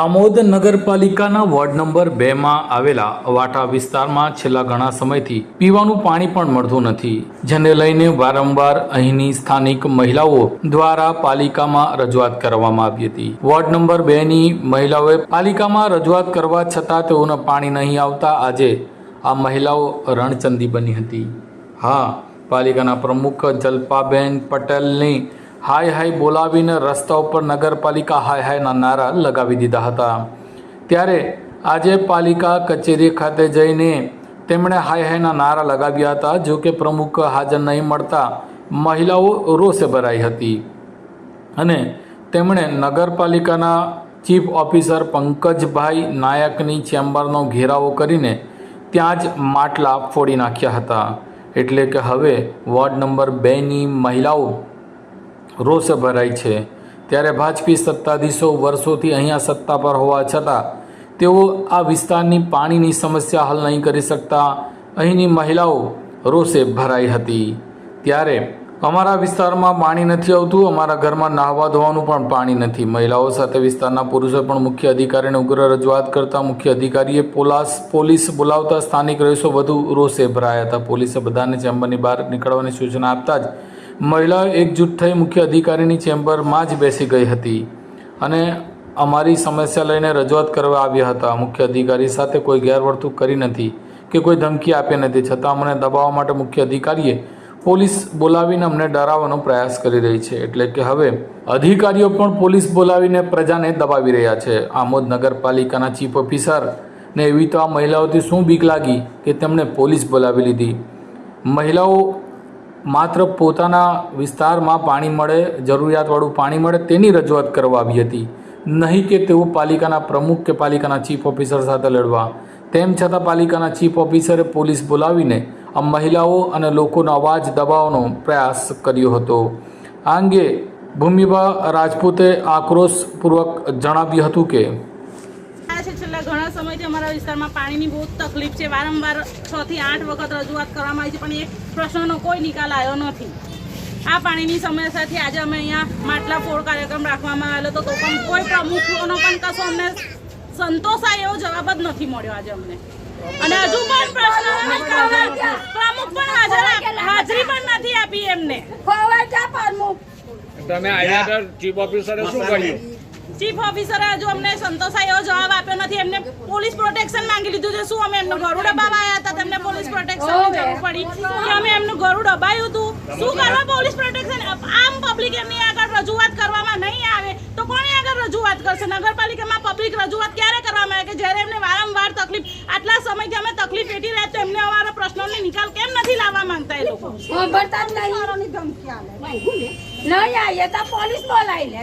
આમોદ નગરપાલિકાના ward number બેમાં આવેલા વાટા વિસ્તારમાં છેલ્લા ઘણા સમયથી પીવાનું પાણી પણ મળતું નથી, જેને લઈને વારંવાર અહીંની સ્થાનિક મહિલાઓ દ્વારા પાલિકામાં રજૂઆત કરવામાં આવી હતી. વોર્ડ નંબર બેની મહિલાઓએ પાલિકામાં રજૂઆત કરવા છતાં તેઓને પાણી નહીં આવતા આજે આ મહિલાઓ રણચંદી બની હતી. હા, પાલિકાના પ્રમુખ જલ્પાબેન પટેલની હાય હાય બોલાવીને રસ્તા ઉપર નગરપાલિકા હાય હાયના નારા લગાવી દીધા હતા. ત્યારે આજે પાલિકા કચેરી ખાતે જઈને તેમણે હાય હાયના નારા લગાવ્યા હતા, જો કે પ્રમુખ હાજર નહીં મળતા મહિલાઓ રોષે ભરાઈ હતી. અને તેમણે નગરપાલિકાના ચીફ ઓફિસર પંકજભાઈ નાયકની ચેમ્બરનો ઘેરાવો કરીને ત્યાં જ માટલા ફોડી નાખ્યા હતા. એટલે કે હવે વોર્ડ નંબર બેની મહિલાઓ રોષે ભરાય છે. ત્યારે ભાજપી સત્તાધીશો વર્ષોથી અહીંયા સત્તા પર હોવા છતાં તેઓ આ વિસ્તારની પાણીની સમસ્યા હલ નહીં કરી શકતા. અહીંની મહિલાઓ રોષે ભરાઈ હતી. ત્યારે અમારા વિસ્તારમાં પાણી નથી આવતું, અમારા ઘરમાં નાહવા ધોવાનું પણ પાણી નથી. મહિલાઓ સાથે વિસ્તારના પુરુષો પણ મુખ્ય અધિકારીને ઉગ્ર રજૂઆત કરતા મુખ્ય અધિકારીએ પોલાસ પોલીસ બોલાવતા સ્થાનિક રહીશો વધુ રોષે ભરાયા હતા. પોલીસે બધાને ચેમ્બરની બહાર નીકળવાની સૂચના આપતા જ મહિલાઓ એકજૂટ થઈ મુખ્ય અધિકારીની ચેમ્બરમાં જ બેસી ગઈ હતી અને અમારી સમસ્યા લઈને રજૂઆત કરવા આવ્યા હતા. મુખ્ય અધિકારી સાથે કોઈ ગેરવર્તણૂક કરી નથી કે કોઈ ધમકી આપી નથી. છતાં અમને દબાવવા માટે મુખ્ય અધિકારીએ પોલીસ બોલાવીને અમને ડરાવવાનો પ્રયાસ કરી રહી છે. એટલે કે હવે અધિકારીઓ પણ પોલીસ બોલાવીને પ્રજાને દબાવી રહ્યા છે. આમોદ નગરપાલિકાના ચીફ ઓફિસર ને એવી તો આ મહિલાઓથી શું બીક લાગી કે તેમણે પોલીસ બોલાવી લીધી. મહિલાઓ માત્ર પોતાના વિસ્તારમાં પાણી મળે, જરૂરિયાતવાળું પાણી મળે તેની રજૂઆત કરવા આવી હતી. નહીં કે તેઓ પાલિકાના પ્રમુખ કે પાલિકાના ચીફ ઓફિસર સાથે લડવા. તેમ છતાં પાલિકાના ચીફ ઓફિસરે પોલીસ બોલાવીને આ મહિલાઓ અને લોકોનો અવાજ દબાવવાનો પ્રયાસ કર્યો હતો. આ અંગે ભૂમિબા રાજપૂતે આક્રોશપૂર્વક જણાવ્યું હતું કે આ છે છેલ્લા ઘણા સમયથી અમારા વિસ્તારમાં પાણીની બહુ તકલીફ છે. વારંવાર છ થી આઠ વખત રજૂઆત કરવામાં આવી છે પણ એક પ્રશ્નનો કોઈ નિકાલ આવ્યો નથી. આ પાણીની સમસ્યાથી આજે અમે અહીંયા માટલા ફોડ કાર્યક્રમ રાખવામાં આવેલો હતો તો પણ કોઈ પ્રમુખનો પણ કશો અમને સંતોષાય એવો જવાબ જ નથી મળ્યો આજે અમને. અને હજુ પણ પ્રશ્ન પ્રમુખ. પણ હાજર હાજરી પણ નથી આપી એમને. તમે આયા ચીફ ઓફિસરે શું કર્યું? ચીફ ઓફિસરે હજુ અમને સંતોષાય એવો જવાબ આપ્યો નથી. એમને પોલીસ પ્રોટેક્શન માંગી લીધું છે. શું અમે એમનું ઘરું દબાવવા આવ્યા હતા? તેમને પોલીસ પ્રોટેક્શનની જરૂર પડી કે અમે એમનું ઘરું દબાયું હતું? શું કરવા પોલીસ પ્રોટેક્શન આમ પબ્લિક એમની આગળ રજૂઆત કરવામાં નહીં આવે તો કોણે આગળ રજૂઆત કરશે? નગરપાલિકામાં પબ્લિક રજૂઆત ક્યારે કરવામાં આવે કે જ્યારે એમને વારંવાર તકલીફ આટલા સમયથી અમે તકલીફ વેઠી રહ્યા તો એમને અમારા પ્રશ્નોની નિકાલ કેમ નથી લાવવા માંગતા એ લોકો? સાંભળતા જ નહીં. નહીં આવીએ તો પોલીસ બોલાવી લે.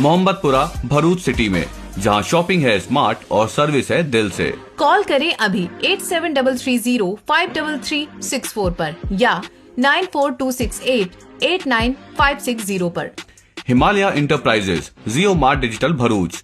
मोहम्मदपुरा भरूच सिटी में जहाँ शॉपिंग है स्मार्ट और सर्विस है दिल से। कॉल करें अभी eight seven double three zero five double three six four पर या nine four two six eight eight nine five six zero पर। Himalaya enterprises Jio mart digital Bharuch.